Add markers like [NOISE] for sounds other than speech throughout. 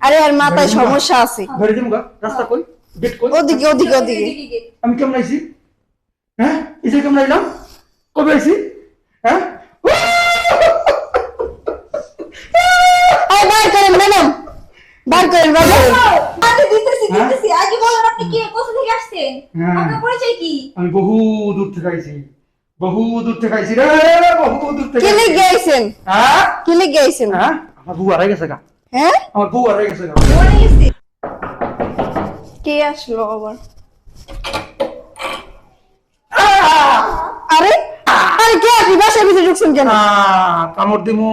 আরে আর মাথায় সমস্যা আছে। ঘরে যাব গা। রাস্তা কই? গেট কই? ওদিকে ওদিকে ওদিকে। আমি কেমন আইছি? হ্যাঁ? এসে কেমন আইলাম? কবে আইছি? হ্যাঁ? বার করেন ম্যাডাম। বার করেন বার করেন দিতেছি হ্যাঁ? দিতেছি। আগে বলেন আপনি কি কোথা থেকে আসছেন? হ্যাঁ। আপনার পরিচয় কি? আমি বহু দূর থেকে আইছি। বহু দূর থেকে আইছি রে বহু দূর থেকে কি লিখ আইছি। গেছেন হ্যাঁ? কি লিখ গেছেন হ্যাঁ? আমার বউ হারাই গেছে গা। হ্যাঁ? আমার বউ হারাই গেছে গা গেছে কে আসলো আবার? আরে আরে কে আপনি বাসার ভিতরে ঢুকছেন কেন? কামড় দিমু।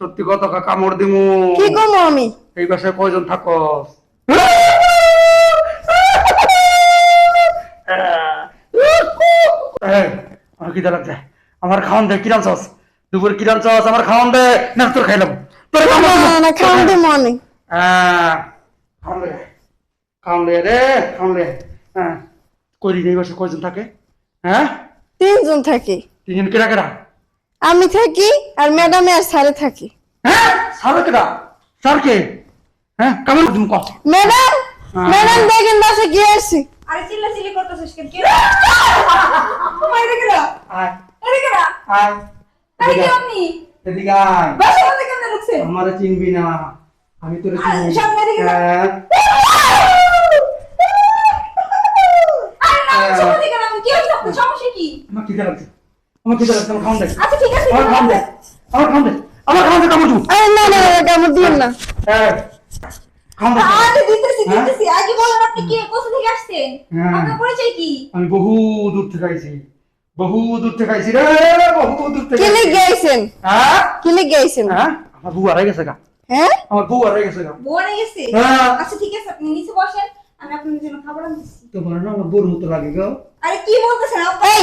সত্যি কথা কামড় দিমু। কি করব আমি? এই বাসায় কয়জন থাকস আমার খিদে লাগছে। আমার খাওয়ান দে কিরাম সস দুপুর কিরাম সস আমার খাওয়ান দে না তোর খাইলাম। না খাওয়ান না, না খাওয়ান দে মনে। হ্যাঁ। খাওয়ান দে খাওয়ান দে রে খাওয়ান দে। হ্যাঁ করি এই বাসায় কয়জন থাকে? হ্যাঁ? তিনজন থাকি। তিনজন কেরা কেরা আমি থাকি আর ম্যাডামে আর স্যারে থাকি। হ্যাঁ? সার কেরা সার কে? হ্যাঁ কেমন তুমি কত ম্যাডাম হ্যাঁ। ম্যাডাম দেখেন বাসে কি আসছে আরে চিল্লা চিল্লি করতেছিস কেন? কে আমার এদিকে না আয়। এদিকে না আয়। আরে কি। আপনি এদিকে আয়। বাসা মধ্যে কেন ঢুকছেন আমারে চিনবি না। আমি তোরে চিনি। সামনে দিকে হ্যাঁ। আরে না হ্যাঁ। সামনে দিকে না কি হইছে আপনার সমস্যা কি? আমার খিদে লাগছে। আমার খিদে লাগছে আমার খাওয়ান দে। আচ্ছা ঠিক আছে আমার খাওয়ান দে। আমার খাওয়ান দে। আমার খাওয়ান দে কামড় দিব। আরে না না না, কামড় দিন না। হ্যাঁ। খাওয়ান দে। আরে দিতেছি হ্যাঁ? দিতেছি। আগে বলেন আপনি কি কোথা থেকে আসছেন। আপনার পরিচয় কি? আমি বহু দূর থেকে আইছি। বহু দূর থেকে আইছি রে বহু দূর থেকে কি গেছেন হ্যাঁ কি গেছেন হ্যাঁ আমার বউ হারাই গেছে গা। হ্যাঁ? আমার বউ হারাই গেছে গা। বনে গেছে? হ্যাঁ। আচ্ছা ঠিক আছে আপনি নিচে বসেন আমি আপনার জন্য খাবার আনতেছি। তোমার না আমার বউর মতো লাগে গো। আরে কি বলতেছেন এই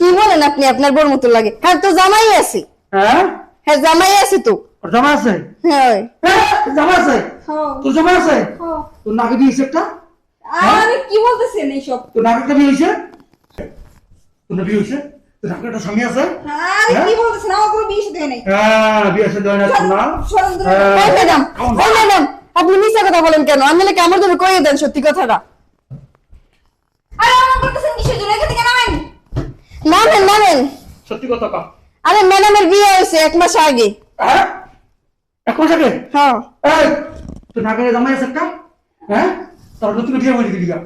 কি বলেন আপনি আপনার বোর মতো লাগে? হ্যাঁ তো জামাই আছে। হ্যাঁ হ্যাঁ জামাই আছে তো। ওর জামা আছে? হ্যাঁ। হ্যাঁ আছে? হ্যাঁ তোর জামা আছে? হ্যাঁ। তোর নাকে দিয়েছে একটা? আরে কি বলতেছেন এইসব? তোর নাকে একটা বিয়ে হয়েছে তোর না বিয়ে হয়েছে? তোর নাকে একটা স্বামী আছে? আরে? কি বলতেছেন? আমার কোনো বিয়ে সাথে নাই। হ্যাঁ বিয়ে আছে দেয় না না সরেন দূরে। এই ম্যাডাম এই ম্যাডাম আপনি মিথ্যা কথা বলেন কেন? আমি নাকি আমার জন্য কইয়ে দেন সত্যি কথাটা। আরে আমার করতেছেন কিসের জন্য? এখান থেকে নামেন। নামেন নামেন। সত্যি কথা কা আরে ম্যাডামের বিয়ে হয়েছে এক মাস আগে। হ্যাঁ? এক মাস আগে? হ্যাঁ। এই তোর নাকে জামাই আছে একটা? হ্যাঁ? তোর নতুন বিয়ে বলি দিলি গা।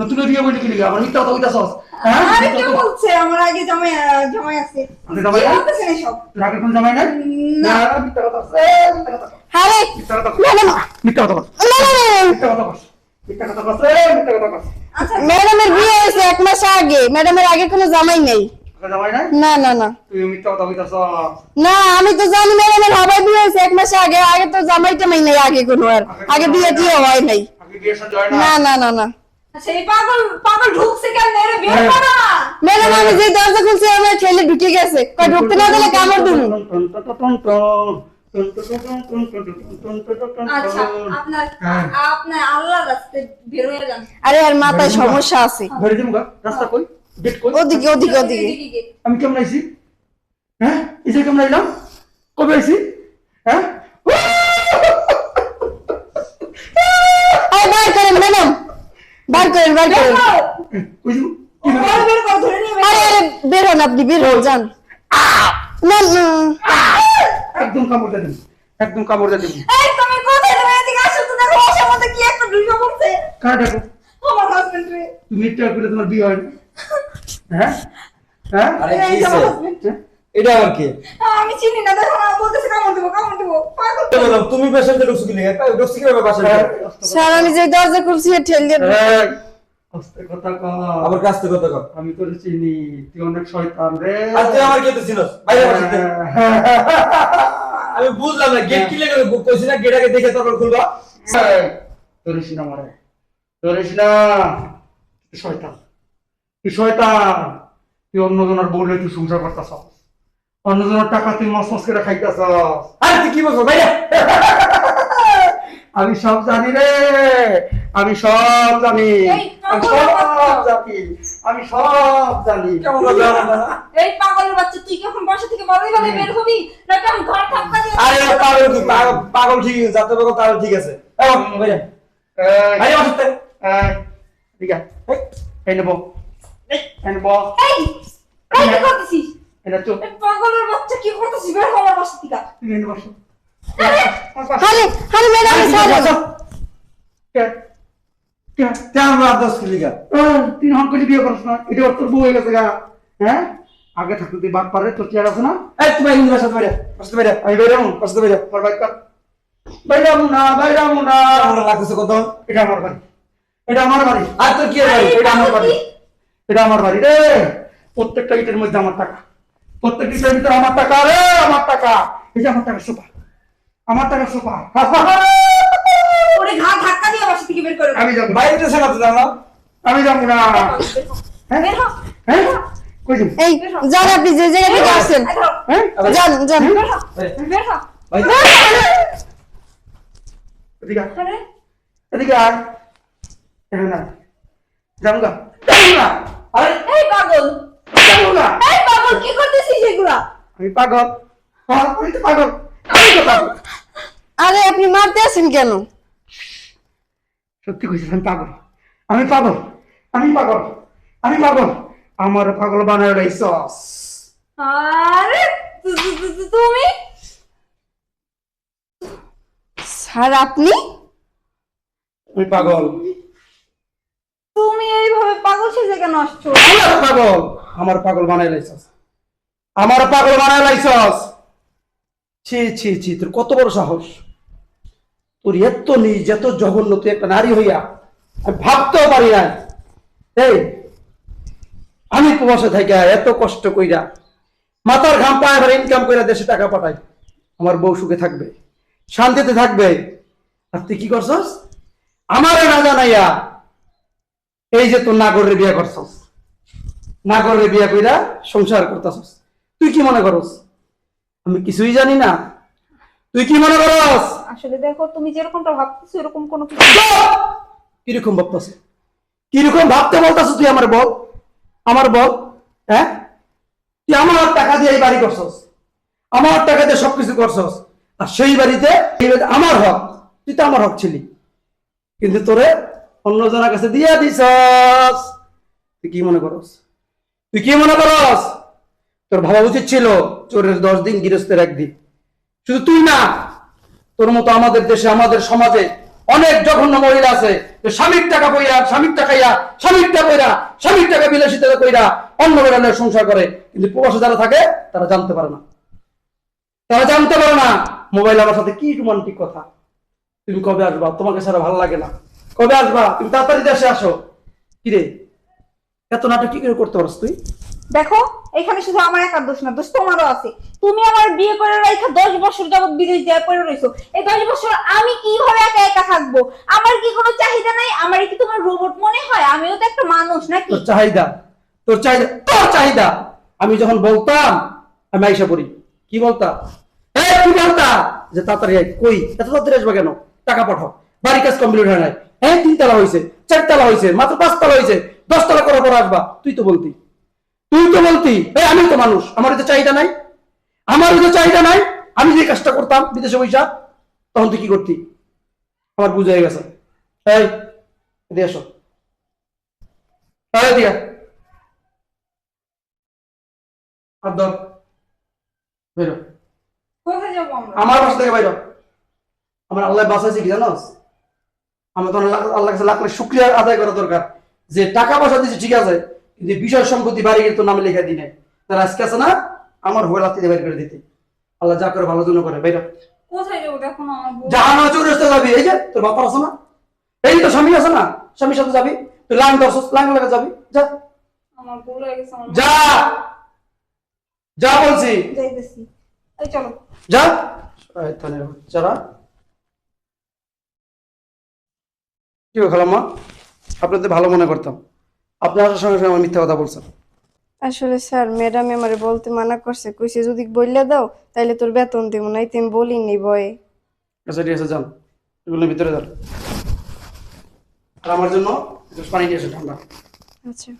নতুন বিয়ে বলি গা আমার মিথ্যা কথা কইতাছস। হ্যাঁ? আরে কথা- বলছে? আমার আগে জামাই জামাই আছে। আগে জামাই কি নাই? বলতেছেন এইসব তোর আগে কোন জামাই না। না মিথ্যা কথা আছে মিথ্যা কথা আরে মিথ্যা কথা মিথ্যা কথা না না না, না। মিথ্যা কথা কস মিথ্যা কথা কস মিথ্যা কথা কস আচ্ছা। ম্যাডামের বিয়ে হয়েছে এক মাস আগে। ম্যাডামের আগে কোনো জামাই নেই। নাই? না না না। তুই মিথ্যা কথা কইতাছস। না আমি তো জানি ম্যাডামের হাবাই বিয়ে হয়েছে এক মাস আগে। আগে তো জামাই টামাই নেই আগে কোনো আর। আগে বিয়ে টিয়ে হয় নাই। আগে বিয়ে সাথে না না না না। আচ্ছা পাগল পাগল ঢুকছে কেন এর বের হ্যাঁ। করো না। ম্যাডাম আমি যে দরজা খুলছি আমার ছেলে ঢুকে গেছে। কই ঢুকতে না দিলে কামড় দিন আচ্ছা হ্যাঁ। আরে আর মাথায় সমস্যা আছে। রাস্তা কই? ওদিকে ওদিকে ওদিকে। আমি কেমন আইছি? হ্যাঁ? এসে কেমন আইলাম? কবে আইছি? হ্যাঁ আরে বার করেন ম্যাডাম বার করেন বার করেন বের করো। কই যাব কি বের ব্যাপার? বের করো, ধরে নিয়ে বের আরে করো। আরে বের হন আপনি বের হন যান। না না। একদম কামড় দিন একদম কামড় দিন। এই তুমি কোথায়? তুমি এদিকে আসো তো দেখো ওর মধ্যে কি একটা ঢুকে পড়ছে কার ডাকো আমার হাজবেন্ড রে। তুমি এটা করে তোমার বিয়ে হয় হ্যাঁ? হ্যাঁ? আরে কি আমার কি? আমি চিনি না দেখো না বলতেছে কামড় দেবো কামড় দেবো। পাগল তুমি পেশেন্টে ঢুকছো কি লিগে? কীভাবে? হ্যাঁ, স্যার আমি যে দরজা খুলছি ঠেল আস্তে কথা কও। আবার কাছতে কথা কও। আমি তোর চিনি তুই অনেক শয়তান রে। আর তুই আমার কে চিনস? বাইরে বসে [LAUGHS] আমি বুঝলাম না গেট কি লেগে কইছি না গেট আগে দেখে তারপর খুলবা? এই, ধরিস মারে ধরিস না শয়তান। তুই শয়তান। তুই অন্যজনের বলে তুই সংসার করতেছ অন্যজনের টাকা তুই মস মস করে খাইতেছ আরে তুই কি বলছো? বাইরে। আমি সব জানি রে। আমি সব জানি। আমি সব জানি। আমি সব? এই পাগলের বাচ্চা তুই কি এখন বাসা থেকে বড়ই বলে বের হবি? নাকি আমি ঘর থাকতে আরে পাগল কি? পাগল ঠিক আছে যাতে পাগল তাহলে ঠিক আছে। এই বাবা, বাইরে এই, বাইরে বাসা থেকে। এই, ঠিক আছে এই, এই নেব। এই। নেব। এই এই কি করতেছিস? এটা চুপ। পাগলের বাচ্চা কি করতেছিস? বের হ আমার বাসা থেকে। খালি খালি ম্যাডাম স্যার। কে? কে? কেমন রাত দশ কিলিকা তিন হন করে বিয়ে করছ না। এটা তোর বউ হয়ে গেছে গা। হ্যাঁ? আগে থাকতে তুই বাদ পারে তোর চেয়ার আছে না? এই তুমি এই বাসা বাইরে বাসা বাইরে আমি বাইরাম বাসা বাইরে। আমার বাইক কর। বাইরাম না বাইরাম না। কেমন লাগতেছে কত? এটা আমার বাড়ি। এটা আমার বাড়ি। আর তোর কি বাড়ি? এটা আমার বাড়ি। এটা আমার বাড়ি রে। প্রত্যেকটা ইটের মধ্যে আমার টাকা। প্রত্যেকটা ইটের ভিতরে আমার টাকা রে আমার টাকা। এই আমার টাকা সোপা আমার টাকা সোপা ওরে ঘা ধাক্কা দিয়ে বাসা থেকে বের করে? আমি যাব। বাইরে তো সেখানে জানো না আমি যাব না। হ্যাঁ? হ্যাঁ? কই যাব? এই যান আপনি যে জায়গা থেকে ধর, হ্যাঁ? যান যান বের হ বাইরে। বের হ এদিকে আরে। এদিকে আয়। এখানে আরে। এই পাগল। যাব এই পাগল কি করতেছিস এগুলা? আমি পাগল। হ্যাঁ আমি তো পাগল আমি তো পাগল। আরে আপনি মারতে আছেন কেন? সত্যি কইছিস আমি পাগল। আমি পাগল। আমি পাগল। আমি পাগল। আমার পাগল বানায় রাইছস আরে তুমি? স্যার আপনি? আমি পাগল। তুমি এইভাবে পাগল সেজে কেন আসছো? আমার পাগল। আমার পাগল বানায় লাইছস আমার পাগল বানায় লাইছস ছি ছি ছি, তোর কত বড় সাহস? তোর এত নিজ, এত জঘন্য, তুই একটা নারী হইয়া, আমি ভাবতেও পারি না এই, আমি প্রবাসে থাকি এত কষ্ট কইরা, মাথার ঘাম পায় আবার ইনকাম কইরা দেশে টাকা পাঠাই, আমার বউ সুখে থাকবে, শান্তিতে থাকবে। আর তুই কি করছস? আমারে না জানাইয়া এই যে তোর নাগরে বিয়ে করছস নাগরে বিয়ে কইরা সংসার করতেছস, তুই কি মনে করস? আমি কিছুই জানি না। তুই কি মনে করস? আসলে দেখো তুমি যেরকমটা ভাবতেছো এরকম কোনো কিছু কীরকম ভাবতেছ? কীরকম ভাবতে বলতেছ তুই আমার বল? আমার বল? হ্যাঁ? তুই আমার টাকা দিয়ে এই বাড়ি করছস। আমার টাকা দিয়ে সবকিছু করছস। আর সেই বাড়িতে আমার হক। তুই তো আমার হক ছিলি। কিন্তু তোরে অন্য জনের কাছে দিয়ে দিছস। তুই কি মনে করস? তুই কি মনে করস? তোর ভাবা উচিত ছিল চোরের দশ দিন গৃহস্থের একদিন। শুধু তুই না, তোর মতো আমাদের দেশে, আমাদের সমাজে অনেক জঘন্য মহিলা আছে। স্বামীর টাকা পইরা, স্বামীর টাকাইয়া স্বামীর টাকা পইরা, স্বামীর টাকা বিলাসিতা কইরা অন্য বেড়ানোর সংসার করে। কিন্তু প্রবাসে যারা থাকে, তারা জানতে পারে না। তারা জানতে পারে না, মোবাইল আমার সাথে কি রোমান্টিক কথা। তুমি কবে আসবা? তোমাকে ছাড়া ভালো লাগে না। কবে আসবা? তুমি তাড়াতাড়ি দেশে আসো। কিরে, এত নাটক কি করে করতে পারস তুই? দেখো, এখানে শুধু আমার একার দোষ না দোষ তোমারও আছে। তুমি আমার বিয়ে করে রাখা দশ বছর যাবত বিদেশ যায় পড়ে রয়েছো এই দশ বছর আমি কীভাবে একা একা থাকব? আমার কি কোনো চাহিদা নাই? আমার কি তোমার রোবট মনে হয়? আমিও তো একটা মানুষ নাকি? তোর চাহিদা তোর চাহিদা তোর চাহিদা। আমি যখন বলতাম, আমি আইসা পড়ি। কি বলতাম এই কি বলতা? যে তাড়াতাড়ি আয়। কই? এত তাড়াতাড়ি আসবে কেন? টাকা পাঠাও। বাড়ি কাজ কমপ্লিট হয় নাই। হ্যাঁ তিনতলা হয়েছে চারতলা হয়েছে মাত্র পাঁচতলা হয়েছে দশতলা করার পর আসবা। তুই তো বলতি। তুই তো বলতি এই আমি তো মানুষ আমার তো চাহিদা নাই। আমার তো চাহিদা নাই। আমি যে কাজটা করতাম বিদেশে পয়সা তখন তুই কি করতি? আমার বুঝ হয়ে গেছে। এই এসো এই দিয়া আর ধর বেরো। আমরা? বাসা থেকে বাইরো আমার আল্লাহ বাঁচাইছে কি জানোস? আমার তো আল্লাহ কাছে লাখ লাখ শুক্রিয়া আদায় করা দরকার। যে টাকা পয়সা দিচ্ছে ঠিক আছে কিন্তু বিষয় সম্পত্তি বাড়ি গিয়ে তোর নামে লেখা দিই নাই তার আজকে আছে না আমার হয়ে রাত্রিতে বাইর করে দিতে। আল্লাহ যা করে ভালো জন্য করে বাইরো কোথায় যাব দেখো না যাবি এই যে তোর বাপার আছে না? এই তো স্বামী আছে না? স্বামীর সাথে যাবি? তুই লাং দর্শস লাং লাগে যাবি? যা। আমার ভুল হয়ে গেছে যা। যা বলছি। যাইতেছি। এই চলো। যা। শয়তানের বাচ্চারা কি খালাম্মা আপনাদের ভালো মনে করতাম। আপনার আসার সঙ্গে সঙ্গে আমার মিথ্যা কথা বলছেন। আসলে স্যার ম্যাডাম আমারে বলতে মানা করছে কইছে যদি বললে দাও তাহলে তোর বেতন দেবো না তুমি বলিনি বয়ে। আচ্ছা ঠিক আছে যান। এগুলো ভিতরে যান। আর আমার জন্য পানি নিয়ে এসো ঠান্ডা। আচ্ছা।